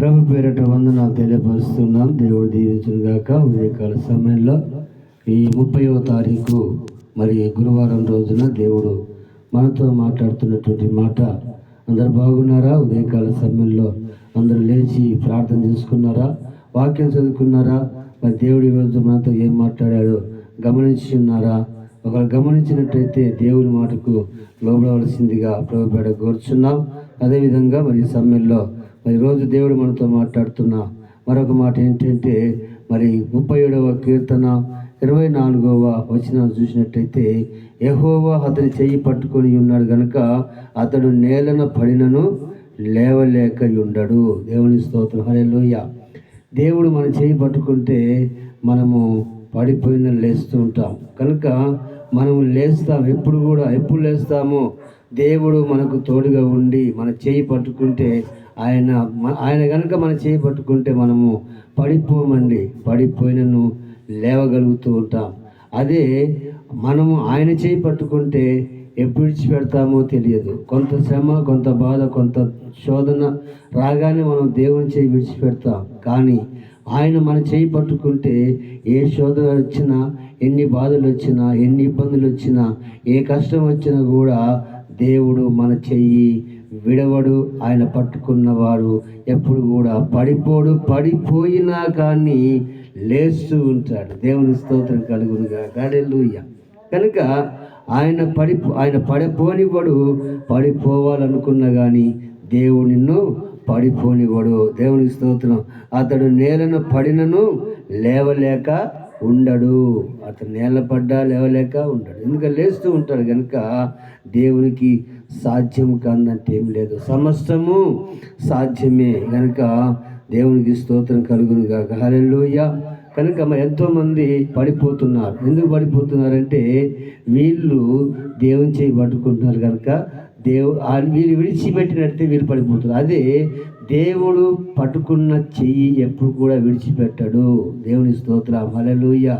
ప్రభు పేరట వందనాలు తెలియపరుస్తున్నాం. దేవుడు దీవించిన గాక ఉదయకాల సమయంలో ఈ ముప్పైవ తారీఖు మరి గురువారం రోజున దేవుడు మనతో మాట్లాడుతున్నటువంటి మాట. అందరు బాగున్నారా? ఉదయకాల సమయంలో అందరూ లేచి ప్రార్థన చేసుకున్నారా? వాక్యం చదువుకున్నారా? మరి దేవుడు ఈరోజు మనతో ఏం మాట్లాడాడో గమనించి ఉన్నారా ఒకరు గమనించినట్టయితే దేవుని మాటకు లోబడవలసిందిగా ప్రభుపేట కోరుచున్నాం. అదేవిధంగా మరి సమయంలో మరి రోజు దేవుడు మనతో మాట్లాడుతున్న మరొక మాట ఏంటంటే మరి ముప్పై ఏడవ కీర్తన ఇరవై నాలుగవ వచనం చూసినట్టయితే యహోవా అతని చెయ్యి పట్టుకొని ఉన్నాడు గనుక అతడు నేలన పడినను లేవలేక ఉండడు దేవుని స్తోత్రం. హల్లెలూయ. దేవుడు మన చేయి పట్టుకుంటే మనము పడిపోయిన లేస్తూ ఉంటాం. కనుక మనము లేస్తాం. ఎప్పుడు కూడా ఎప్పుడు లేస్తామో దేవుడు మనకు తోడుగా ఉండి మన చేయి పట్టుకుంటే ఆయన ఆయన కనుక మనం చేయి పట్టుకుంటే మనము పడిపోమండి. పడిపోయినను లేవగలుగుతూ ఉంటాం. అదే మనము ఆయన చేయి పట్టుకుంటే ఎప్పుడు విడిచిపెడతామో తెలియదు. కొంత శ్రమ కొంత బాధ కొంత శోధన రాగానే మనం దేవుని చేయి విడిచిపెడతాం. కానీ ఆయన మన చేయి పట్టుకుంటే ఏ శోధన వచ్చినా ఎన్ని బాధలు వచ్చినా ఎన్ని ఇబ్బందులు వచ్చినా ఏ కష్టం వచ్చినా కూడా దేవుడు మన చెయ్యి విడవడు ఆయన పట్టుకున్నవాడు ఎప్పుడు కూడా పడిపోడు పడిపోయినా కానీ లేస్తూ ఉంటాడు. దేవుని స్తోత్రం కలుగునుగా గాడెల్లుయ్య కనుక ఆయన పడి ఆయన పడిపోనివాడు పడిపోవాలనుకున్నా కానీ దేవుడు నిన్ను పడిపోనివాడు దేవుని స్తోత్రం. అతడు నేలను పడినను లేవలేక ఉండడు. అతను నేలపడ్డా లేవలేక ఉండడు. ఎందుకంటే లేస్తూ ఉంటాడు కనుక దేవునికి సాధ్యం కాదంటే ఏం లేదు. సమస్తము సాధ్యమే కనుక దేవునికి స్తోత్రం కలుగును కాక హలెల్లోయ. కనుక మరి ఎంతోమంది పడిపోతున్నారు. ఎందుకు పడిపోతున్నారంటే వీళ్ళు దేవుని చేయి పట్టుకుంటున్నారు కనుక దేవు ఆ వీళ్ళు విడిచిపెట్టినట్టే వీళ్ళు పడిపోతున్నారు. అదే దేవుడు పట్టుకున్న చెయ్యి ఎప్పుడు కూడా విడిచిపెట్టడు. దేవుని స్తోత్రం. హల్లెలూయా.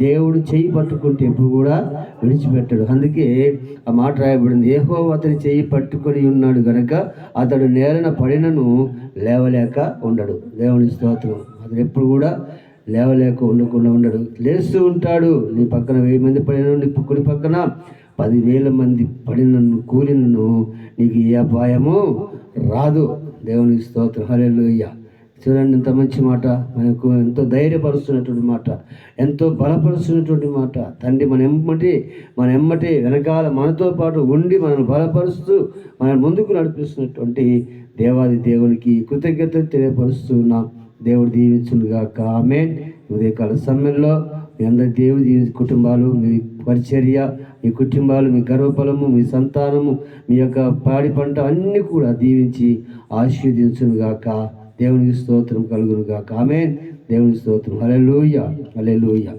దేవుడు చెయ్యి పట్టుకుంటే ఎప్పుడు కూడా విడిచిపెట్టడు. అందుకే ఆ మాట రాయబడింది. ఏహో అతని చెయ్యి పట్టుకొని ఉన్నాడు గనక అతడు నేలన పడినను లేవలేక ఉండడు. దేవుని స్తోత్రం. అతను ఎప్పుడు కూడా లేవలేక ఉండకుండా ఉండడు. లేస్తూ ఉంటాడు. నీ పక్కన వెయ్యి మంది పడిన నీ కుడి పక్కన పదివేల మంది పడినను కూలినను నీకు ఏ అపాయము రాదు. దేవుని స్తోత్రం. హల్లెలూయా. చూడండి ఎంత మంచి మాట. మనకు ఎంతో ధైర్యపరుస్తున్నటువంటి మాట. ఎంతో బలపరుస్తున్నటువంటి మాట. తండ్రి మన ఎమ్మటి మన ఎమ్మటి వెనకాల మనతో పాటు ఉండి మనల్ని బలపరుస్తూ మన ముందుకు నడిపిస్తున్నటువంటి దేవాది దేవునికి కృతజ్ఞత తెలియపరుస్తున్నాం దేవుడు దీవించునుగా ఆమె ఉదయకాల సమయంలో మీ అందరి దేవుడి కుటుంబాలు మీ పరిచర్య మీ కుటుంబాలు మీ గర్వఫలము మీ సంతానము మీ యొక్క పాడి పంట అన్నీ కూడా దీవించి ఆశీర్వదించునుగాక దేవునికి స్తోత్రం కలుగునుగాక ఆమె దేవుని స్తోత్రం. హల్లెలూయా. హల్లెలూయా.